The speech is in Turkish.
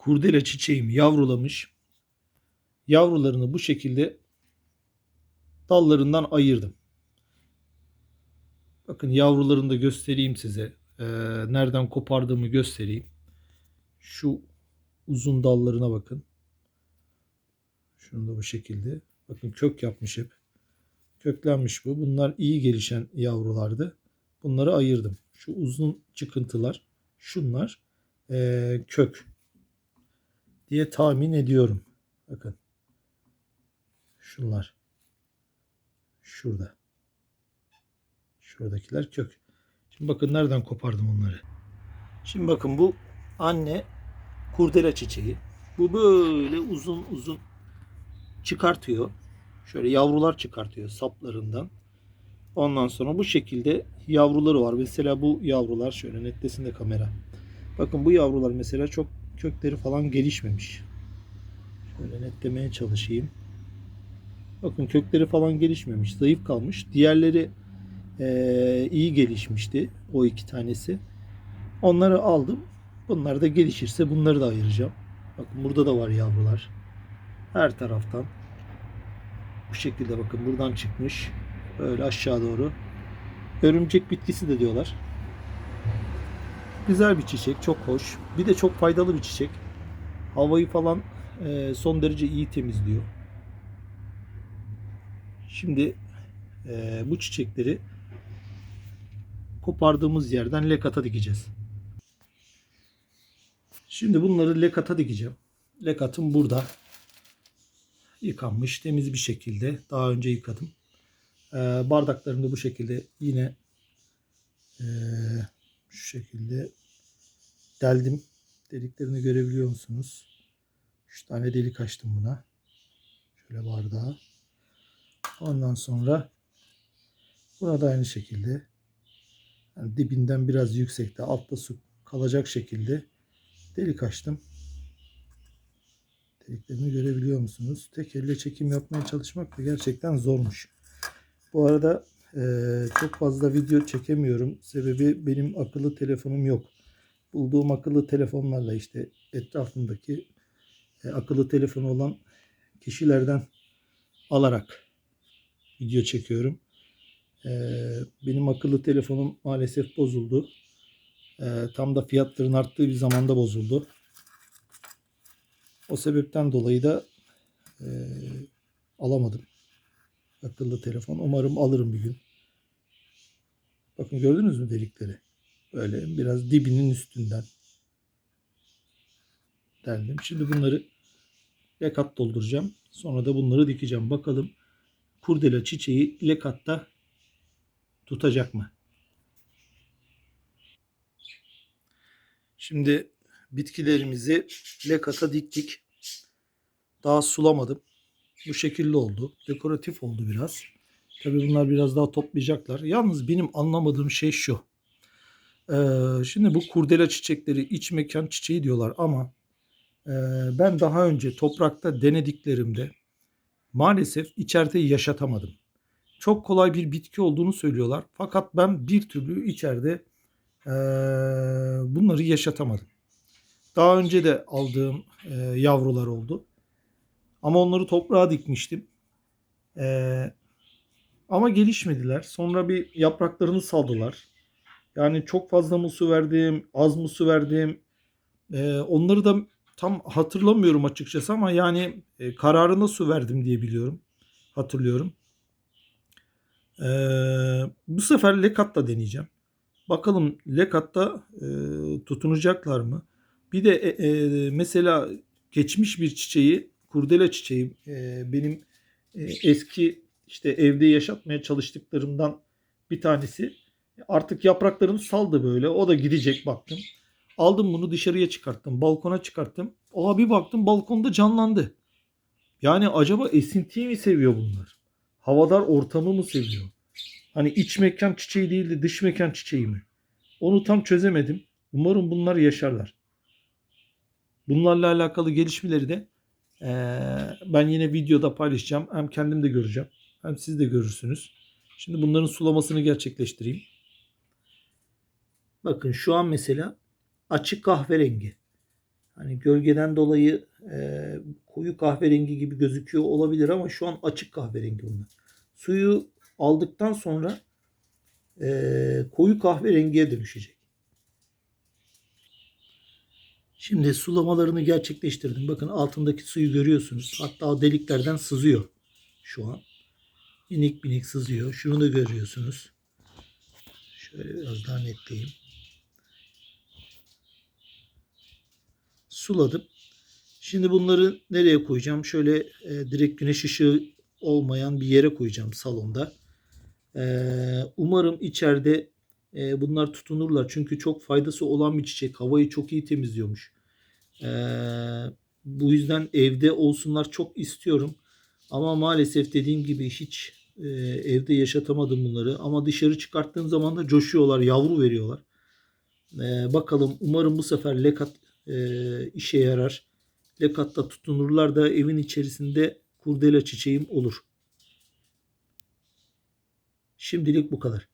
kurdele çiçeğim yavrulamış. Yavrularını bu şekilde dallarından ayırdım. Bakın yavrularını da göstereyim size. Ee, nereden kopardığımı göstereyim. Şu uzun dallarına bakın. Şunu da bu şekilde. Bakın kök yapmış hep. Köklenmiş bu. Bunlar iyi gelişen yavrulardı. Bunları ayırdım. Şu uzun çıkıntılar. Şunlar eee, kök diye tahmin ediyorum. Bakın. Şunlar. Şurada. Şuradakiler kök. Şimdi bakın nereden kopardım onları. Şimdi bakın bu anne kurdele çiçeği. Bu böyle uzun uzun çıkartıyor. Şöyle yavrular çıkartıyor saplarından. Ondan sonra bu şekilde yavruları var. Mesela bu yavrular şöyle netlesin de kamera. Bakın bu yavrular mesela çok kökleri falan gelişmemiş. Şöyle netlemeye çalışayım. Bakın kökleri falan gelişmemiş. Zayıf kalmış. Diğerleri eee, iyi gelişmişti. O iki tanesi. Onları aldım. Bunlar da gelişirse bunları da ayıracağım. Bakın burada da var yavrular. Her taraftan. Bu şekilde bakın buradan çıkmış. Böyle aşağı doğru. Örümcek bitkisi de diyorlar. Güzel bir çiçek. Çok hoş. Bir de çok faydalı bir çiçek. Havayı falan e, son derece iyi temizliyor. Şimdi e, bu çiçekleri kopardığımız yerden lekata dikeceğiz. Şimdi bunları lekata dikeceğim. Lekatım burada. Yıkanmış temiz bir şekilde. Daha önce yıkadım. Ee, bardaklarını da bu şekilde yine ee, şu şekilde deldim. Deliklerini görebiliyor musunuz? 3 tane delik açtım buna. Şöyle bardağa. Ondan sonra buna da aynı şekilde yani dibinden biraz yüksekte altta su kalacak şekilde delik açtım. Deliklerini görebiliyor musunuz? Tek elle çekim yapmaya çalışmak da gerçekten zormuş. Bu arada eee, çok fazla video çekemiyorum. Sebebi benim akıllı telefonum yok. Bulduğum akıllı telefonlarla işte etrafımdaki e, akıllı telefonu olan kişilerden alarak video çekiyorum. Eee, benim akıllı telefonum maalesef bozuldu. Eee, tam da fiyatların arttığı bir zamanda bozuldu. O sebepten dolayı da eee, alamadım akıllı telefon. Umarım alırım bir gün. Bakın gördünüz mü delikleri? Böyle biraz dibinin üstünden deldim. Şimdi bunları lekat dolduracağım. Sonra da bunları dikeceğim. Bakalım kurdele çiçeği lekatta tutacak mı? Şimdi bitkilerimizi lekata diktik. Daha sulamadım. Bu şekilde oldu. Dekoratif oldu biraz. Tabii bunlar biraz daha toplayacaklar. Yalnız benim anlamadığım şey şu. Ee, şimdi bu kurdele çiçekleri iç mekan çiçeği diyorlar ama e, ben daha önce toprakta denediklerimde maalesef içeride yaşatamadım. Çok kolay bir bitki olduğunu söylüyorlar. Fakat ben bir türlü içeride e, bunları yaşatamadım. Daha önce de aldığım e, yavrular oldu. Ama onları toprağa dikmiştim. Ee, ama gelişmediler. Sonra bir yapraklarını saldılar. Yani çok fazla mı su verdim, az mı su verdim. Ee, onları da tam hatırlamıyorum açıkçası ama yani e, kararına su verdim diye biliyorum. Hatırlıyorum. Ee, bu sefer Lekat'ta deneyeceğim. Bakalım Lekat'ta e, tutunacaklar mı? Bir de e, e, mesela geçmiş bir çiçeği kurdele çiçeği e, benim e, eski işte evde yaşatmaya çalıştıklarımdan bir tanesi. Artık yapraklarını saldı böyle. O da gidecek baktım. Aldım bunu dışarıya çıkarttım. Balkona çıkarttım. Aa bir baktım balkonda canlandı. Yani acaba esintiyi mi seviyor bunlar? Havadar ortamı mı seviyor? Hani iç mekan çiçeği değil de dış mekan çiçeği mi? Onu tam çözemedim. Umarım bunlar yaşarlar. Bunlarla alakalı gelişmeleri de ee, ben yine videoda paylaşacağım. Hem kendim de göreceğim. Hem siz de görürsünüz. Şimdi bunların sulamasını gerçekleştireyim. Bakın şu an mesela açık kahverengi. Hani gölgeden dolayı e, koyu kahverengi gibi gözüküyor olabilir ama şu an açık kahverengi bunlar. Suyu aldıktan sonra e, koyu kahverengiye dönüşecek. Şimdi sulamalarını gerçekleştirdim. Bakın altındaki suyu görüyorsunuz. Hatta o deliklerden sızıyor şu an. Minik minik sızıyor. Şunu da görüyorsunuz. Şöyle biraz daha netleyeyim. Suladım. Şimdi bunları nereye koyacağım? Şöyle e, direkt güneş ışığı olmayan bir yere koyacağım salonda. E, umarım içeride e, bunlar tutunurlar. Çünkü çok faydası olan bir çiçek. Havayı çok iyi temizliyormuş. E, bu yüzden evde olsunlar çok istiyorum. Ama maalesef dediğim gibi hiç e, evde yaşatamadım bunları. Ama dışarı çıkarttığım zaman da coşuyorlar, yavru veriyorlar. E, bakalım umarım bu sefer lekat e, işe yarar. Lekatta tutunurlar da evin içerisinde kurdela çiçeğim olur. Şimdilik bu kadar.